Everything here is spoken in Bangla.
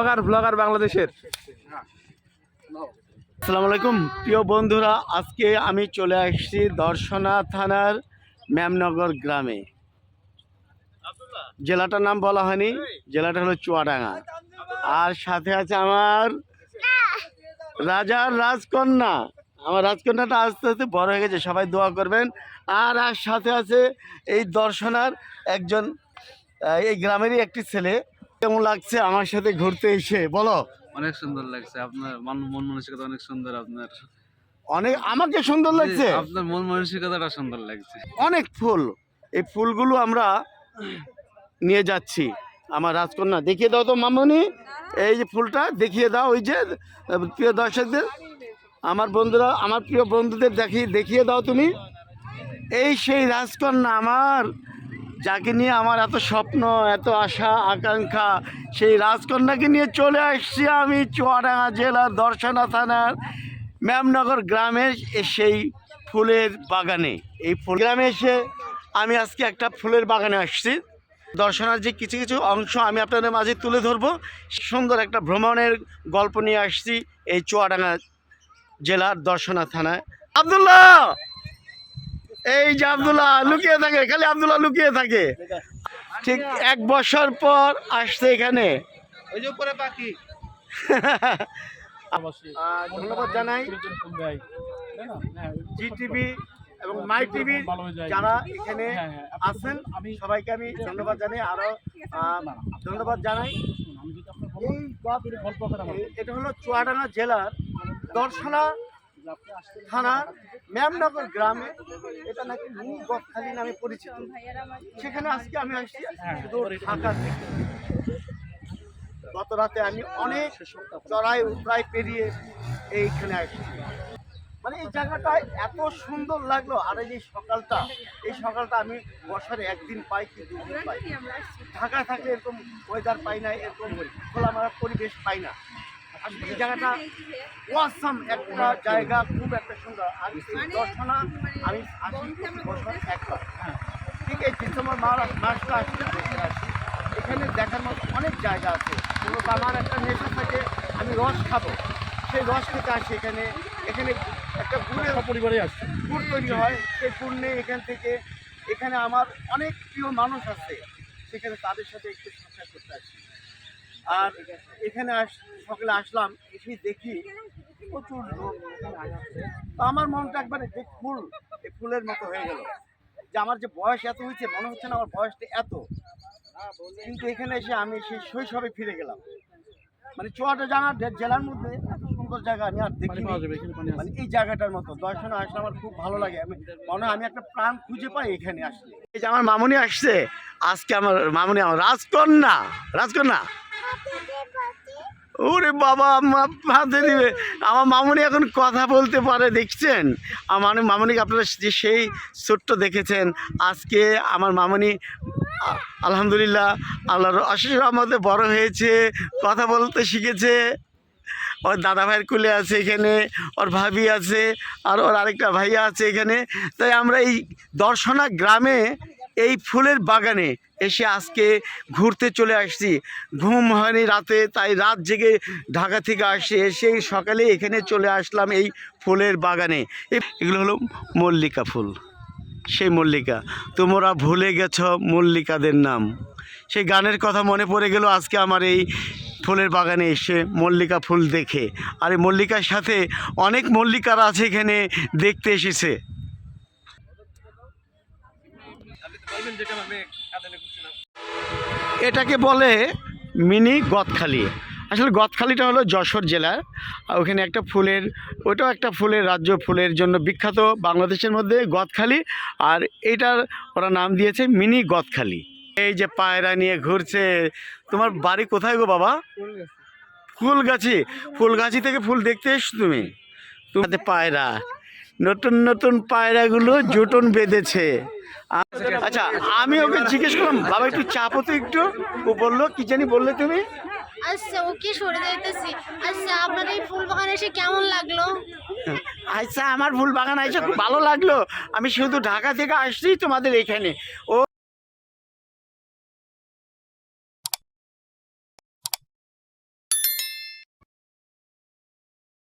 ব্লগার ব্লগার বাংলাদেশের। আসসালামু আলাইকুম। প্রিয় বন্ধুরা, আজকে আমি চলে আসছি দর্শনা থানার ম্যামনগর গ্রামে। জেলাটার নাম বলা হয়নি, জেলাটা হলো চুয়াডাঙ্গা। আর সাথে আছে আমার রাজার রাজকন্যা। আমার রাজকন্যাটা আস্তে আস্তে বড় হয়ে গেছে, সবাই দোয়া করবেন। আর আর সাথে আছে এই দর্শনার একজন এই গ্রামেরই একটি ছেলে। কেমন লাগছে আমার সাথে ঘুরতে এসে? বলো। অনেক সুন্দর লাগছে। আপনার মন মন মানসিকতা অনেক সুন্দর আপনার। অনেক আমাকে সুন্দর লাগছে? আপনার মন মানসিকতাটা সুন্দর লাগছে। অনেক ফুল। এই ফুলগুলো আমরা নিয়ে যাচ্ছি। আমার রাজকন্যা। দেখিয়ে দাও তো মামনি। এই যে ফুলটা দেখিয়ে দাও। ওই যে প্রিয় দর্শকদের আমার বন্ধুরা আমার প্রিয় বন্ধুদের দেখি দেখিয়ে দাও তুমি। এই সেই রাজকন্যা আমার। যাকে নিয়ে আমার এত স্বপ্ন, এত আশা, আকাঙ্ক্ষা, সেই রাজকন্যাকে নিয়ে চলে আসছি আমি চুয়াডাঙ্গা জেলার দর্শনা থানার ম্যামনগর গ্রামের সেই ফুলের বাগানে। এই ফুল গ্রামে এসে আমি আজকে একটা ফুলের বাগানে আসছি। দর্শনার যে কিছু কিছু অংশ আমি আপনাদের মাঝে তুলে ধরবো। সুন্দর একটা ভ্রমণের গল্প নিয়ে আসছি এই চুয়াডাঙ্গা জেলার দর্শনা থানায় আবদুল্লাহ! এই যে আবদুল্লাহ লুকিয়ে থাকে খালি আবদুল্লাহ লুকিয়ে থাকে। ঠিক এক বছর পর আসছে এখানে। ওই যে উপরে পাখি। ধন্যবাদ জানাই। জি টিভি এবং মাই টিভি যারা এখানে আছেন আমি সবাইকে আমি ধন্যবাদ জানাই। আরও ধন্যবাদ জানাই। এটা হলো চুয়াডাঙ্গা জেলার দর্শনা থানার ম্যামনগর গ্রামে এটা নাকি মিনি গদখালি নামে পরিচিত। সেখানে আজকে আমি আসছি শুধু ঢাকা থেকে। গত রাতে আমি অনেক চড়াই উতরাই পেরিয়ে এইখানে আসছি। মানে এই জায়গাটা এত সুন্দর লাগল, আর এই যে সকালটা, এই সকালটা আমি বছরে একদিন পাই কি পাই। ঢাকায় থাকলে এরকম ওয়েদার পাই না, এরকম খোলামেলা পরিবেশ পাই না। আসলে এই জায়গাটা ওয়াসাম একটা জায়গা খুব একটা সুন্দর। আর এই দর্শনা আমি আসি বছর একবার। ঠিক এই ডিসেম্বর মাস মাসটা আসলে দেখে আসি। এখানে দেখার মতো অনেক জায়গা আছে। মূলত আমার একটা নেশা থাকে আমি রস খাব। সেই রস খেতে আসি এখানে। এখানে একটা গুড়ের পরিবারে আসছে। গুড় তৈরি হয়। সেই গুড় নিয়ে এখান থেকে এখানে আমার অনেক প্রিয় মানুষ আছে। সেখানে তাদের সাথে একটু সাক্ষাৎ করতে আসি। আর এখানে আস সকালে আসলাম এসে দেখি প্রচুর লোক। তো আমার মনটা একবারে যে ফুল এই ফুলের মতো হয়ে গেল। যে আমার যে বয়স এত হয়েছে মনে হচ্ছে না আমার বয়সটা এত। কিন্তু এখানে এসে আমি সেই শৈশবে ফিরে গেলাম। মানে চুয়াটা জানার জেলার মধ্যে এত সুন্দর জায়গা আমি আর দেখি মানে এই জায়গাটার মতো। দর্শনে আসলে আমার খুব ভালো লাগে। আমি মনে হয় আমি একটা প্রাণ খুঁজে পাই এখানে আসলে। এই যে আমার মামুনি আসছে আজকে আমার মামুনি আমার রাজকন্যা রাজকন্যা। ওরে বাবা হাতে দিবে। আমার মামুনি এখন কথা বলতে পারে, দেখছেন? আমার মামুনিকে আপনারা যে সেই ছোট্ট দেখেছেন, আজকে আমার মামুনি আলহামদুলিল্লাহ, আল্লাহর অশেষ রহমতে বড় হয়েছে, কথা বলতে শিখেছে। ওর দাদা ভাইয়ের কুলে আছে এখানে, ওর ভাবি আছে, আর ওর আরেকটা ভাইয়া আছে এখানে। তাই আমরা এই দর্শনা গ্রামে এই ফুলের বাগানে এসে আজকে ঘুরতে চলে আসছি। ঘুম হয়নি রাতে, তাই রাত জেগে ঢাকা থেকে আসে এসে সকালে এখানে চলে আসলাম এই ফুলের বাগানে। এগুলো হলো মল্লিকা ফুল। সেই মল্লিকা। তোমরা ভুলে গেছ মল্লিকাদের নাম। সেই গানের কথা মনে পড়ে গেল আজকে আমার এই ফুলের বাগানে এসে মল্লিকা ফুল দেখে। আর এই মল্লিকার সাথে অনেক মল্লিকারা আছে এখানে দেখতে এসেছে। এটাকে বলে মিনি গদখালি। আসলে গদখালিটা হলো যশোর জেলার। ওখানে একটা ফুলের ওটাও একটা ফুলের রাজ্য, ফুলের জন্য বিখ্যাত বাংলাদেশের মধ্যে গদখালি। আর এটার ওরা নাম দিয়েছে মিনি গদখালি। এই যে পায়রা নিয়ে ঘুরছে, তোমার বাড়ি কোথায় গো বাবা? ফুলগাছি। ফুলগাছি থেকে ফুল দেখতে এসছো তুমি? তোমাদের পায়রা। নতুন নতুন পায়রাগুলো জুটন বেঁধেছে। আচ্ছা আমি ওকে জিজ্ঞেস করলাম বাবা একটু চাপো তো একটু। ও বলল কি জানি বললে তুমি? আচ্ছা ওকে সরে যাইতেছি। আচ্ছা আপনার এই ফুল বাগানে এসে কেমন লাগল? আচ্ছা আমার ফুল বাগান আইসা খুব ভালো লাগল। আমি শুধু ঢাকা থেকে আসছি তোমাদের এখানে। ও